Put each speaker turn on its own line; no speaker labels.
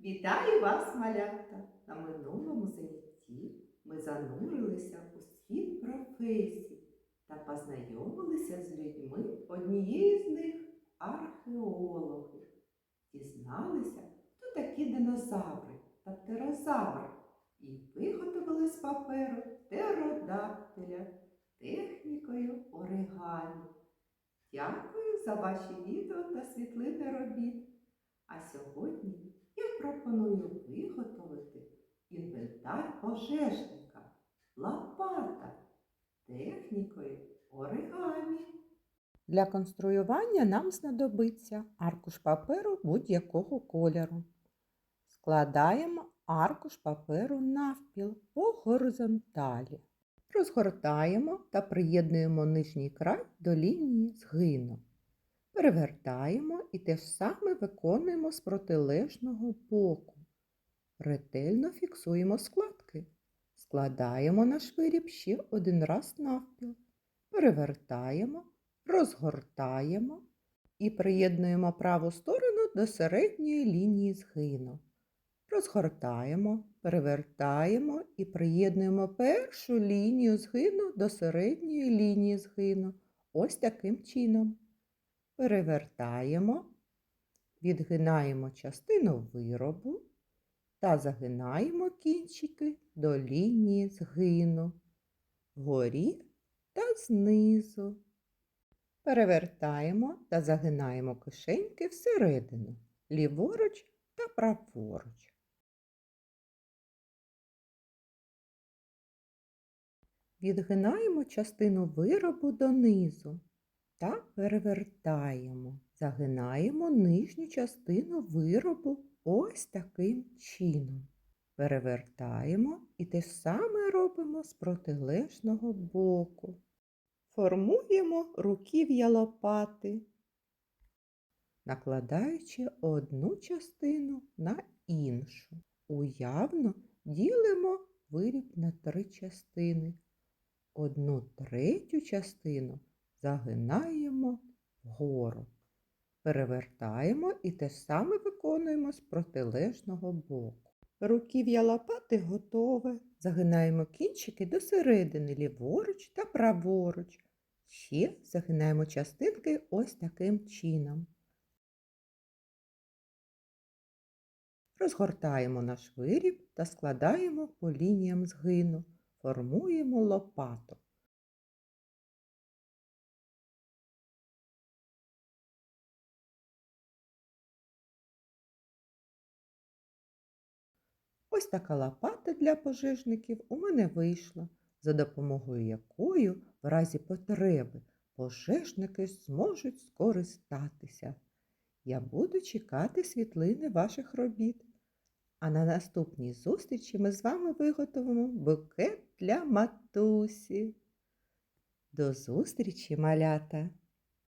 Вітаю вас, малята! На минулому занятті ми занурилися у світ професій та познайомилися з людьми однієї з них археологи. Дізналися, хто такі динозаври та птерозаври і виготовили з паперу птеродактиля технікою оригамі. Дякую за ваші відео та світлини робіт. А сьогодні пропоную виготовити інвентар пожежника лопата технікою оригамі.
Для конструювання нам знадобиться аркуш паперу будь-якого кольору. Складаємо аркуш паперу навпіл по горизонталі. Розгортаємо та приєднуємо нижній край до лінії згину. Перевертаємо і те ж саме виконуємо з протилежного боку. Ретельно фіксуємо складки. Складаємо наш виріб ще один раз навпіл. Перевертаємо, розгортаємо і приєднуємо праву сторону до середньої лінії згину. Розгортаємо, перевертаємо і приєднуємо першу лінію згину до середньої лінії згину. Ось таким чином. Перевертаємо, відгинаємо частину виробу та загинаємо кінчики до лінії згину, вгорі та знизу. Перевертаємо та загинаємо кишеньки всередину, ліворуч та праворуч. Відгинаємо частину виробу донизу та перевертаємо. Загинаємо нижню частину виробу ось таким чином. Перевертаємо і те ж саме робимо з протилежного боку. Формуємо руків'я лопати, накладаючи одну частину на іншу. Уявно ділимо виріб на три частини. Одну третю частину загинаємо вгору. Перевертаємо і те саме виконуємо з протилежного боку. Руків'я лопати готове. Загинаємо кінчики до середини ліворуч та праворуч. Ще загинаємо частинки ось таким чином. Розгортаємо наш виріб та складаємо по лініям згину. Формуємо лопату. Ось така лопата для пожежників у мене вийшла, за допомогою якої в разі потреби пожежники зможуть скористатися. Я буду чекати світлини ваших робіт. А на наступній зустрічі ми з вами виготовимо букет для матусі. До зустрічі, малята!